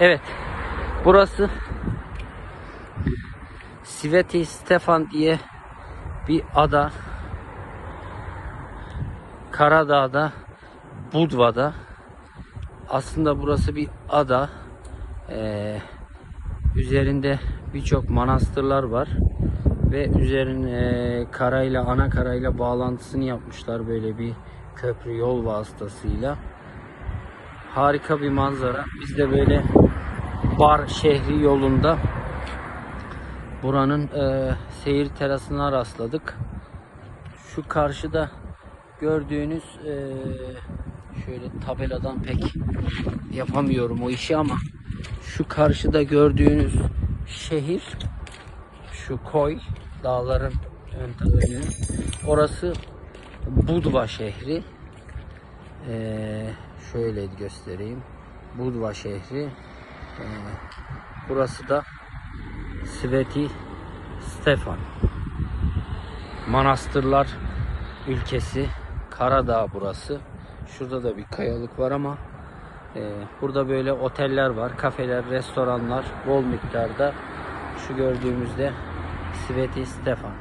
Evet. Burası Sveti Stefan diye bir ada. Karadağ'da, Budva'da. Aslında burası bir ada. Ee, üzerinde birçok manastırlar var ve üzerine karayla ana karayla bağlantısını yapmışlar böyle bir köprü yol vasıtasıyla. Harika bir manzara. Biz de böyle Bar şehri yolunda buranın e, seyir terasına rastladık. Şu karşıda gördüğünüz e, şöyle tabeladan pek yapamıyorum o işi ama şu karşıda gördüğünüz şehir şu koy dağların ön önü orası Budva şehri. Ee, şöyle göstereyim. Budva şehri burası da Sveti Stefan Manastırlar ülkesi Karadağ burası şurada da bir kayalık var ama ee, burada böyle oteller var, kafeler, restoranlar bol miktarda. Şu gördüğümüzde Sveti Stefan.